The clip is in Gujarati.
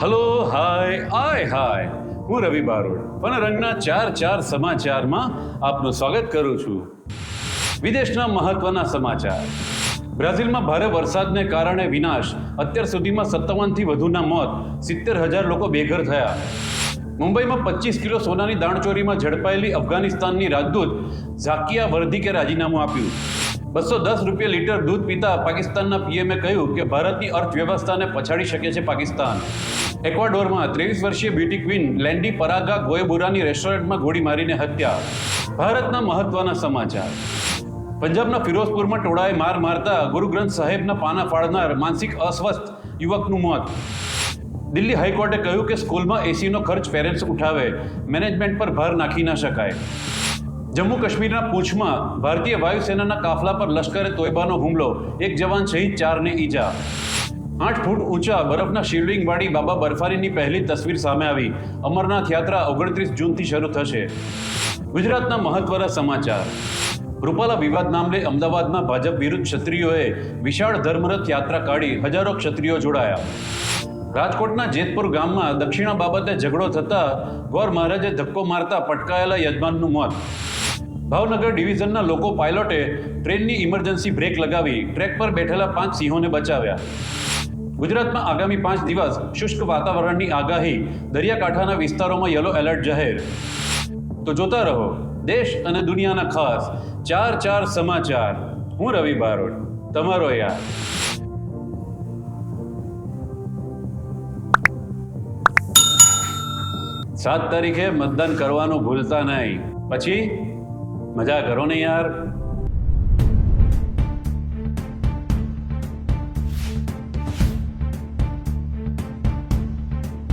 હલો હાય આય હાય હું રવિ બારોડ રંગના ચાર ચાર સમાચારમાં આપનું સ્વાગત કરું છું. વિદેશના મહત્વના સમાચાર. બ્રાઝિલમાં ભારે વરસાદને કારણે વિનાશ. અત્યાર સુધીમાં સત્તાવનથી વધુના મોત. સિત્તેર હજાર લોકો બેઘર થયા. મુંબઈમાં પચીસ કિલો સોનાની દાણચોરીમાં ઝડપાયેલી અફઘાનિસ્તાનની રાજદૂત ઝાકિયા વર્દીકે રાજીનામું આપ્યું. બસો દસ રૂપિયા લીટર દૂધ પીતા પાકિસ્તાનના પીએમએ કહ્યું કે ભારતની અર્થવ્યવસ્થાને પછાડી શકે છે પાકિસ્તાન. એક્વાડોરમાં ત્રેવીસ વર્ષીય બ્યુટી ક્વીન લેન્ડી પરાગા ગોયબુરાની રેસ્ટોરન્ટમાં ગોળી મારીને હત્યા. ભારતના મહત્વના સમાચાર. પંજાબના ફિરોઝપુરમાં ટોળાએ માર મારતા ગુરુ ગ્રંથ સાહેબના પાના ફાળનાર માનસિક અસ્વસ્થ યુવકનું મોત. દિલ્હી હાઈકોર્ટે કહ્યું કે સ્કૂલમાં એસીનો ખર્ચ પેરેન્ટ્સ ઉઠાવે. મેનેજમેન્ટ પર ભાર નાખી ન શકાય. જમ્મુ કાશ્મીરના પૂંછમાં ભારતીય વાયુસેનાના કાફલા પર લશ્કરે તોયબાનો હુમલો. એક જવાન શહીદ, ચારને ઈજા. આઠ ફૂટ ઊંચા બરફના શિવલિંગવાળી બાબા બરફારીની પહેલી તસવીર સામે આવી. અમરનાથ યાત્રા ઓગણત્રીસ જૂનથી શરૂ થશે. ગુજરાતના મહત્વના સમાચાર. રૂપાલા વિવાદ નામલે અમદાવાદમાં ભાજપ વિરુદ્ધ ક્ષત્રિયોએ વિશાળ ધર્મરથ યાત્રા કાઢી હજારો ક્ષત્રિયો જોડાયા. રાજકોટના જેતપુર ગામમાં દક્ષિણા બાબતે ઝઘડો થતા ગોર મહારાજે ધક્કો મારતા પટકાયેલા યજમાનનું મોત. ભાવનગર ડિવિઝનના લોકો પાયલોટે ટ્રેનની ઇમરજન્સી બ્રેક લગાવી ટ્રેક પર બેઠેલા પાંચ સિંહોને બચાવ્યા. ગુજરાતમાં આગામી પાંચ દિવસ શુષ્ક વાતાવરણની આગાહી, દરિયાકાંઠાના વિસ્તારોમાં યલો એલર્ટ જાહેર. તો જોતા રહો, દેશ અને દુનિયાના ખાસ ચાર ચાર સમાચાર. હું રવિ બારોટ, તમારો યાર. સાત તારીખે મતદાન કરવાનું ભૂલતા નહીં. પછી? મજા કરો ને યાર.